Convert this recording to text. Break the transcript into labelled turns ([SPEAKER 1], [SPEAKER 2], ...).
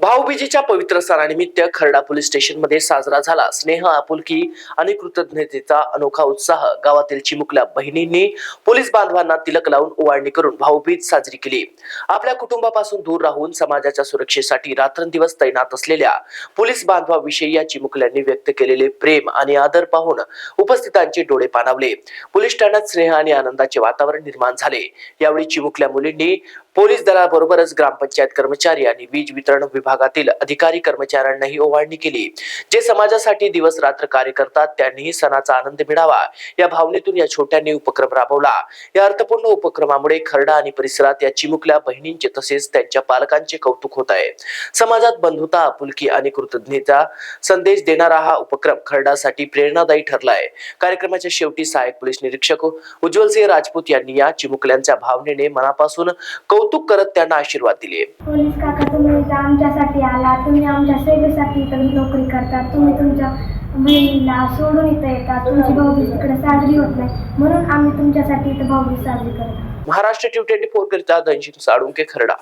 [SPEAKER 1] भाऊबीजीच्या पवित्र सणानिमित्त खर्डा पोलीस स्टेशनमध्ये साजरा झाला. स्नेह आपुलकी आणि कृतज्ञतेचा अनोखा उत्साह गावातील चिमुकल्या बहिणींनी पोलीस बांधवांना तिलक लावून ओवाळणी करून भाऊबीज साजरी केली. आपल्या कुटुंबापासून दूर राहून समाजाच्या सुरक्षेसाठी रात्रंदिवस तैनात असलेल्या पोलीस बांधवाविषयी या चिमुकल्यांनी व्यक्त केलेले प्रेम आणि आदर पाहून उपस्थितांचे डोळे पाणावले. पोलीस ठाण्यात स्नेह आणि आनंदाचे वातावरण निर्माण झाले. यावेळी चिमुकल्या मुलींनी पोलीस दलाबरोबरच ग्रामपंचायत कर्मचारी आणि वीज वितरण विभागातील अधिकारी कर्मचाऱ्यांनाही ओवाळणी केली. जे समाजासाठी दिवस रात्र कार्य करतात त्यांनीही सणाचा आनंद मिळावा. या भावनेतून या छोट्यांनी उपक्रम राबवला. या अर्थपूर्ण उपक्रमामुळे खरडा आणि परिसरात या चिमुकल्या बहिणींचे तसेच त्यांच्या पालकांचे कौतुक होत आहे. समाजात बंधुता आपुलकी आणि कृतज्ञता संदेश देणारा हा उपक्रम खरडासाठी प्रेरणादायी ठरला आहे कार्यक्रमाच्या शेवटी सहाय्यक पोलीस निरीक्षक उज्ज्वल सिंह राजपूत यांनी या चिमुकल्यांच्या भावनेने मनापासून कौतुक करत त्यांना आशीर्वाद दिले.
[SPEAKER 2] पोलीस काका तुम्ही आमच्या आमच्यासाठी आला तुम्ही आमच्या सेवेसाठी इथं नोकरी करता तुम्ही तुमच्या बहिणीला सोडून इथं येता तुमची भाऊबीज तिकडे साजरी होत नाही. म्हणून आम्ही तुमच्यासाठी इथं भाऊबीज साजरी करतो.
[SPEAKER 1] महाराष्ट्र ट्यू ट्वेंटी फोर करिता धनशिंग साळुंके खरडा.